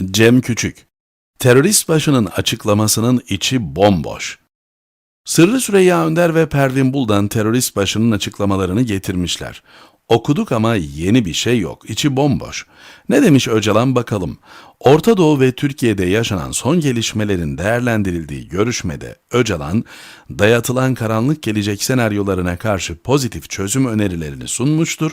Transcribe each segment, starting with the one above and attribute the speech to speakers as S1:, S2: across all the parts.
S1: Cem Küçük Terörist başının açıklamasının içi bomboş. Sırrı Süreyya Önder ve Pervin Buldan terörist başının açıklamalarını getirmişler. Okuduk ama yeni bir şey yok. İçi bomboş. Ne demiş Öcalan bakalım. Orta Doğu ve Türkiye'de yaşanan son gelişmelerin değerlendirildiği görüşmede Öcalan, dayatılan karanlık gelecek senaryolarına karşı pozitif çözüm önerilerini sunmuştur.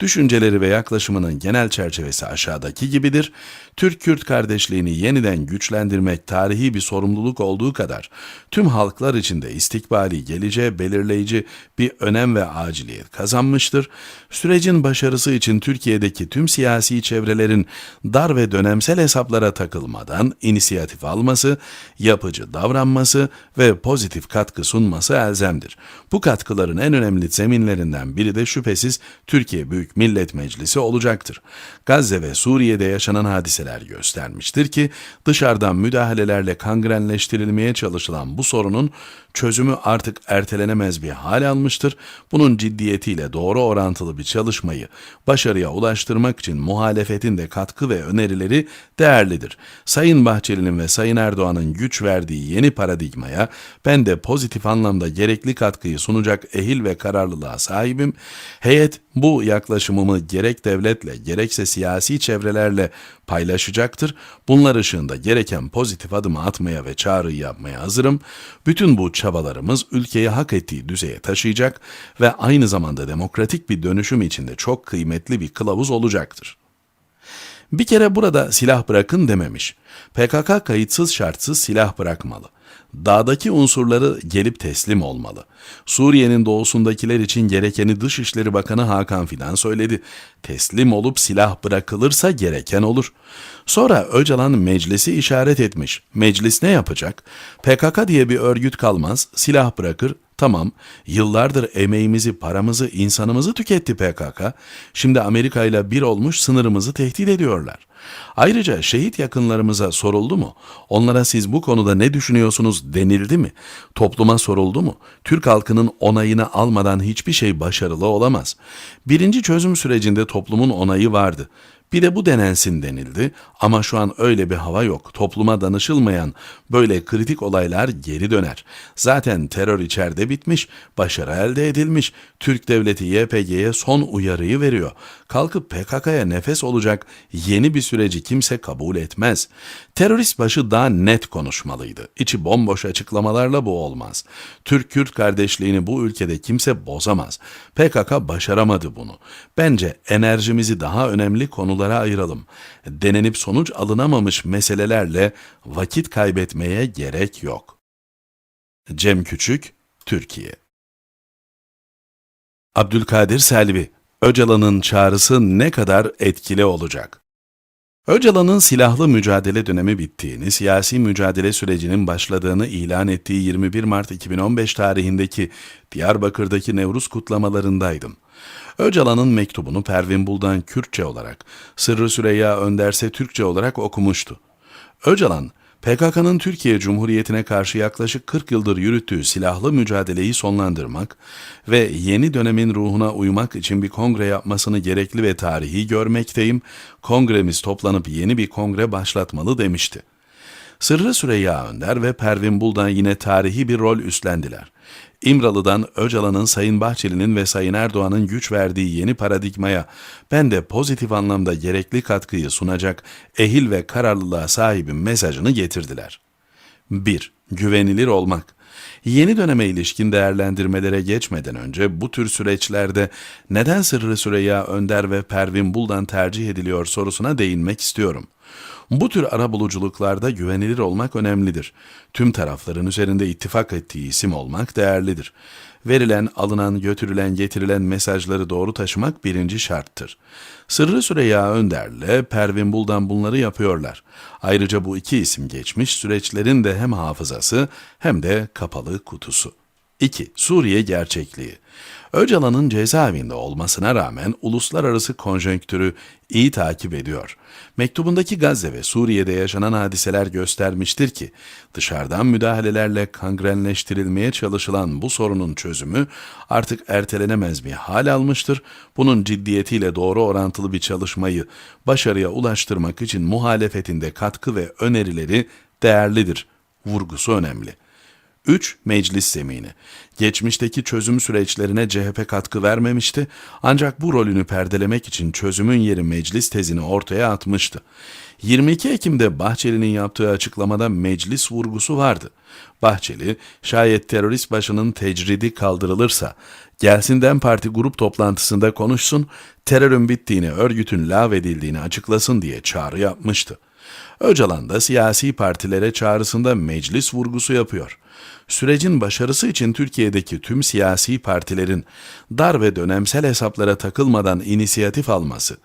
S1: Düşünceleri ve yaklaşımının genel çerçevesi aşağıdaki gibidir. Türk-Kürt kardeşliğini yeniden güçlendirmek tarihi bir sorumluluk olduğu kadar tüm halklar içinde istikbali geleceğe belirleyici bir önem ve aciliyet kazanmıştır. Sürecin başarısı için Türkiye'deki tüm siyasi çevrelerin dar ve dönemsel hesaplara takılmadan inisiyatif alması, yapıcı davranması ve pozitif katkı sunması elzemdir. Bu katkıların en önemli zeminlerinden biri de şüphesiz Türkiye Büyük Millet Meclisi olacaktır. Gazze ve Suriye'de yaşanan hadiseler göstermiştir ki dışarıdan müdahalelerle kangrenleştirilmeye çalışılan bu sorunun çözümü artık ertelenemez bir hal almıştır. Bunun ciddiyetiyle doğru orantılı bir çalışmayı başarıya ulaştırmak için muhalefetin de katkı ve önerileri değerlidir. Sayın Bahçeli'nin ve Sayın Erdoğan'ın güç verdiği yeni paradigmaya ben de pozitif anlamda gerekli katkıyı sunacak ehil ve kararlılığa sahibim. Heyet bu yaklaşımımı gerek devletle gerekse siyasi çevrelerle paylaşacaktır. Bunlar ışığında gereken pozitif adımı atmaya ve çağrıyı yapmaya hazırım. Bütün bu çabalarımız ülkeyi hak ettiği düzeye taşıyacak ve aynı zamanda demokratik bir dönüşüm içinde çok kıymetli bir kılavuz olacaktır. Bir kere burada silah bırakın dememiş. PKK kayıtsız şartsız silah bırakmalı. Dağdaki unsurları gelip teslim olmalı. Suriye'nin doğusundakiler için gerekeni Dışişleri Bakanı Hakan Fidan söyledi. Teslim olup silah bırakılırsa gereken olur. Sonra Öcalan meclisi işaret etmiş. Meclis ne yapacak? PKK diye bir örgüt kalmaz, silah bırakır, Tamam, yıllardır emeğimizi, paramızı, insanımızı tüketti PKK. Şimdi Amerika ile bir olmuş sınırımızı tehdit ediyorlar. Ayrıca şehit yakınlarımıza soruldu mu? Onlara siz bu konuda ne düşünüyorsunuz denildi mi? Topluma soruldu mu? Türk halkının onayını almadan hiçbir şey başarılı olamaz. Birinci çözüm sürecinde toplumun onayı vardı. Bir de bu denensin denildi ama şu an öyle bir hava yok. Topluma danışılmayan böyle kritik olaylar geri döner. Zaten terör içeride bitmiş, başarı elde edilmiş. Türk devleti YPG'ye son uyarıyı veriyor. Kalkıp PKK'ya nefes olacak yeni bir süreci kimse kabul etmez. Terörist başı daha net konuşmalıydı. İçi bomboş açıklamalarla bu olmaz. Türk-Kürt kardeşliğini bu ülkede kimse bozamaz. PKK başaramadı bunu. Bence enerjimizi daha önemli konulara ayıralım. Denenip sonuç alınamamış meselelerle vakit kaybetmeye gerek yok. Cem Küçük, Türkiye Abdülkadir Selvi, Öcalan'ın çağrısı ne kadar etkili olacak? Öcalan'ın silahlı mücadele dönemi bittiğini, siyasi mücadele sürecinin başladığını ilan ettiği 21 Mart 2015 tarihindeki Diyarbakır'daki Nevruz kutlamalarındaydım. Öcalan'ın mektubunu Pervin Buldan Kürtçe olarak, Sırrı Süreyya Önderse Türkçe olarak okumuştu. Öcalan, PKK'nın Türkiye Cumhuriyeti'ne karşı yaklaşık 40 yıldır yürüttüğü silahlı mücadeleyi sonlandırmak ve yeni dönemin ruhuna uymak için bir kongre yapmasını gerekli ve tarihi görmekteyim. Kongremiz toplanıp yeni bir kongre başlatmalı demişti. Sırrı Süreyya Önder ve Pervin Buldan yine tarihi bir rol üstlendiler. İmralı'dan Öcalan'ın Sayın Bahçeli'nin ve Sayın Erdoğan'ın güç verdiği yeni paradigmaya ben de pozitif anlamda gerekli katkıyı sunacak ehil ve kararlılığa sahibim mesajını getirdiler. 1. Güvenilir olmak. Yeni döneme ilişkin değerlendirmelere geçmeden önce bu tür süreçlerde neden Sırrı Süreyya Önder ve Pervin Buldan tercih ediliyor sorusuna değinmek istiyorum. Bu tür arabuluculuklarda güvenilir olmak önemlidir. Tüm tarafların üzerinde ittifak ettiği isim olmak değerlidir. Verilen, alınan, götürülen, getirilen mesajları doğru taşımak birinci şarttır. Sırrı Süreyya Önder'le Pervin Buldan bunları yapıyorlar. Ayrıca bu iki isim geçmiş süreçlerin de hem hafızası hem de kapalı kutusu. 2. Suriye gerçekliği. Öcalan'ın cezaevinde olmasına rağmen uluslararası konjonktürü iyi takip ediyor. Mektubundaki Gazze ve Suriye'de yaşanan hadiseler göstermiştir ki dışarıdan müdahalelerle kangrenleştirilmeye çalışılan bu sorunun çözümü artık ertelenemez bir hal almıştır. Bunun ciddiyetiyle doğru orantılı bir çalışmayı başarıya ulaştırmak için muhalefetinde katkı ve önerileri değerlidir. Vurgusu önemli. 3. Meclis zemini. Geçmişteki çözüm süreçlerine CHP katkı vermemişti ancak bu rolünü perdelemek için çözümün yeri meclis tezini ortaya atmıştı. 22 Ekim'de Bahçeli'nin yaptığı açıklamada meclis vurgusu vardı. Bahçeli, şayet terörist başının tecridi kaldırılırsa, gelsin DEM Parti grup toplantısında konuşsun, terörün bittiğini, örgütün lağvedildiğini açıklasın diye çağrı yapmıştı. Öcalan da siyasi partilere çağrısında meclis vurgusu yapıyor. Sürecin başarısı için Türkiye'deki tüm siyasi partilerin dar ve dönemsel hesaplara takılmadan inisiyatif alması,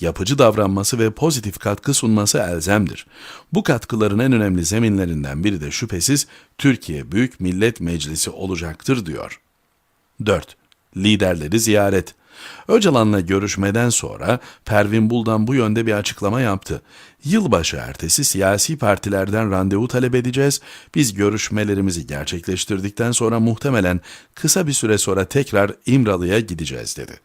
S1: yapıcı davranması ve pozitif katkı sunması elzemdir. Bu katkıların en önemli zeminlerinden biri de şüphesiz Türkiye Büyük Millet Meclisi olacaktır diyor. 4. Liderleri ziyaret. Öcalan'la görüşmeden sonra Pervin Buldan bu yönde bir açıklama yaptı. Yılbaşı ertesi siyasi partilerden randevu talep edeceğiz. Biz görüşmelerimizi gerçekleştirdikten sonra muhtemelen kısa bir süre sonra tekrar İmralı'ya gideceğiz dedi.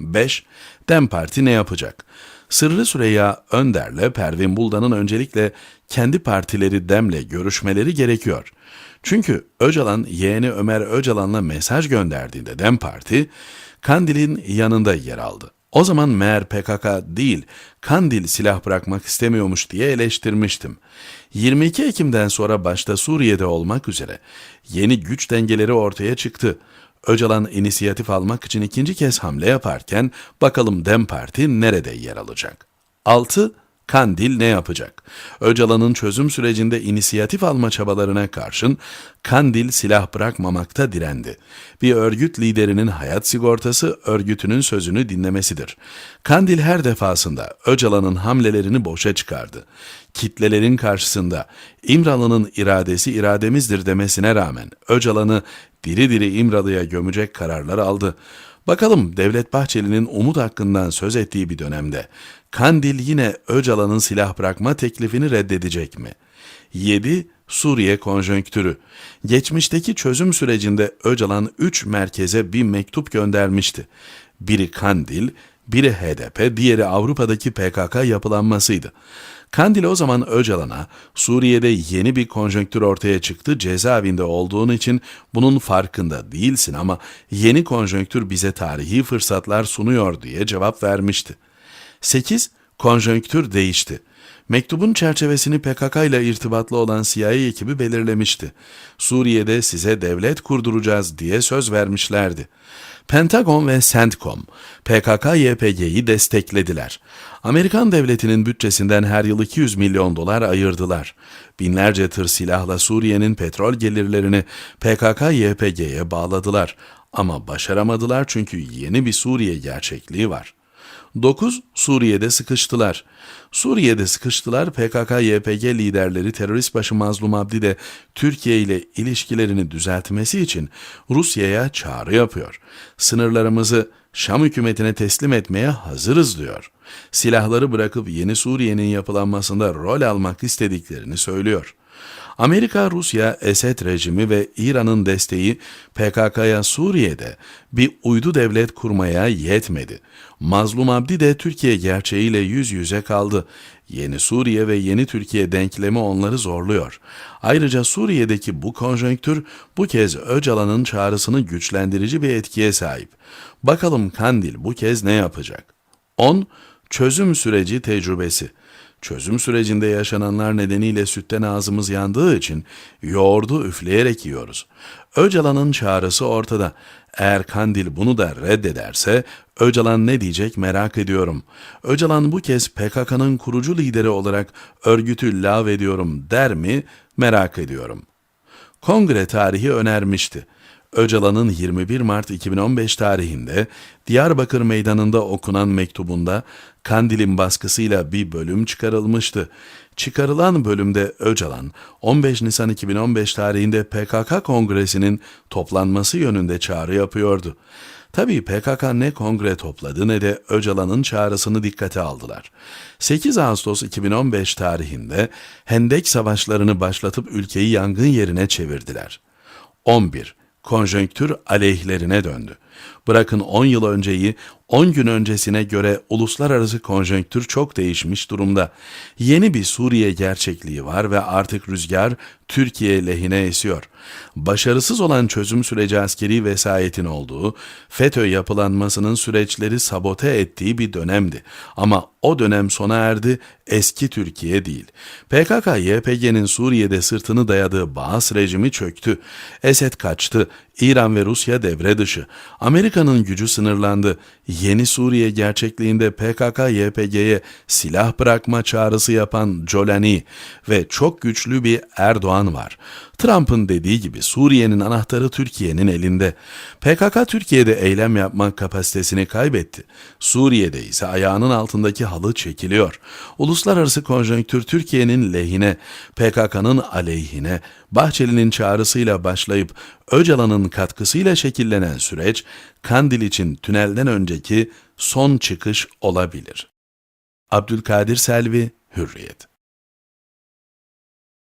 S1: 5. Dem Parti ne yapacak? Sırrı Süreyya Önder'le Pervin Buldan'ın öncelikle kendi partileri Dem'le görüşmeleri gerekiyor. Çünkü Öcalan yeğeni Ömer Öcalan'la mesaj gönderdiğinde Dem Parti, Kandil'in yanında yer aldı. O zaman meğer PKK değil, Kandil silah bırakmak istemiyormuş diye eleştirmiştim. 22 Ekim'den sonra başta Suriye'de olmak üzere yeni güç dengeleri ortaya çıktı. Öcalan inisiyatif almak için ikinci kez hamle yaparken bakalım Dem Parti nerede yer alacak? 6. Kandil ne yapacak? Öcalan'ın çözüm sürecinde inisiyatif alma çabalarına karşın Kandil silah bırakmamakta direndi. Bir örgüt liderinin hayat sigortası örgütünün sözünü dinlemesidir. Kandil her defasında Öcalan'ın hamlelerini boşa çıkardı. Kitlelerin karşısında İmralı'nın iradesi irademizdir demesine rağmen Öcalan'ı diri diri İmralı'ya gömecek kararlar aldı. Bakalım Devlet Bahçeli'nin umut hakkından söz ettiği bir dönemde Kandil yine Öcalan'ın silah bırakma teklifini reddedecek mi? 7. Suriye konjonktürü. Geçmişteki çözüm sürecinde Öcalan 3 merkeze bir mektup göndermişti. Biri Kandil, biri HDP, diğeri Avrupa'daki PKK yapılanmasıydı. Kandil o zaman Öcalan'a Suriye'de yeni bir konjonktür ortaya çıktı cezaevinde olduğun için bunun farkında değilsin ama yeni konjonktür bize tarihi fırsatlar sunuyor diye cevap vermişti. 8. Konjonktür değişti. Mektubun çerçevesini PKK ile irtibatlı olan CIA ekibi belirlemişti. Suriye'de size devlet kurduracağız diye söz vermişlerdi. Pentagon ve CENTCOM PKK-YPG'yi desteklediler. Amerikan devletinin bütçesinden her yıl 200 milyon dolar ayırdılar. Binlerce tır silahla Suriye'nin petrol gelirlerini PKK-YPG'ye bağladılar. Ama başaramadılar çünkü yeni bir Suriye gerçekliği var. 9. Suriye'de sıkıştılar. Suriye'de sıkıştılar PKK-YPG liderleri terörist başı Mazlum Abdi de Türkiye ile ilişkilerini düzeltmesi için Rusya'ya çağrı yapıyor. Sınırlarımızı Şam hükümetine teslim etmeye hazırız diyor. Silahları bırakıp yeni Suriye'nin yapılanmasında rol almak istediklerini söylüyor. Amerika, Rusya, Esed rejimi ve İran'ın desteği PKK'ya Suriye'de bir uydu devlet kurmaya yetmedi. Mazlum Abdi de Türkiye gerçeğiyle yüz yüze kaldı. Yeni Suriye ve yeni Türkiye denklemi onları zorluyor. Ayrıca Suriye'deki bu konjonktür bu kez Öcalan'ın çağrısını güçlendirici bir etkiye sahip. Bakalım Kandil bu kez ne yapacak? 10. Çözüm süreci tecrübesi. Çözüm sürecinde yaşananlar nedeniyle sütten ağzımız yandığı için yoğurdu üfleyerek yiyoruz. Öcalan'ın çağrısı ortada. Eğer Kandil bunu da reddederse Öcalan ne diyecek merak ediyorum. Öcalan bu kez PKK'nın kurucu lideri olarak örgütü lağvediyorum der mi merak ediyorum. Kongre tarihi önermişti. Öcalan'ın 21 Mart 2015 tarihinde Diyarbakır Meydanı'nda okunan mektubunda Kandil'in baskısıyla bir bölüm çıkarılmıştı. Çıkarılan bölümde Öcalan, 15 Nisan 2015 tarihinde PKK Kongresi'nin toplanması yönünde çağrı yapıyordu. Tabii PKK ne kongre topladı ne de Öcalan'ın çağrısını dikkate aldılar. 8 Ağustos 2015 tarihinde Hendek savaşlarını başlatıp ülkeyi yangın yerine çevirdiler. 11. Konjonktür aleyhlerine döndü. Bırakın 10 yıl önceyi 10 gün öncesine göre uluslararası konjonktür çok değişmiş durumda. Yeni bir Suriye gerçekliği var ve artık rüzgar Türkiye lehine esiyor. Başarısız olan çözüm süreci askeri vesayetin olduğu, FETÖ yapılanmasının süreçleri sabote ettiği bir dönemdi. Ama o dönem sona erdi, eski Türkiye değil. PKK-YPG'nin Suriye'de sırtını dayadığı Baas rejimi çöktü. Esed kaçtı, İran ve Rusya devre dışı. Amerika'nın gücü sınırlandı. Yeni Suriye gerçekliğinde PKK-YPG'ye silah bırakma çağrısı yapan Jolani ve çok güçlü bir Erdoğan var. Trump'ın dediği gibi Suriye'nin anahtarı Türkiye'nin elinde. PKK Türkiye'de eylem yapma kapasitesini kaybetti. Suriye'de ise ayağının altındaki halı çekiliyor. Uluslararası konjonktür Türkiye'nin lehine, PKK'nın aleyhine, Bahçeli'nin çağrısıyla başlayıp Öcalan'ın katkısıyla şekillenen süreç, Kandil için tünelden önceki son çıkış olabilir. Abdülkadir Selvi, Hürriyet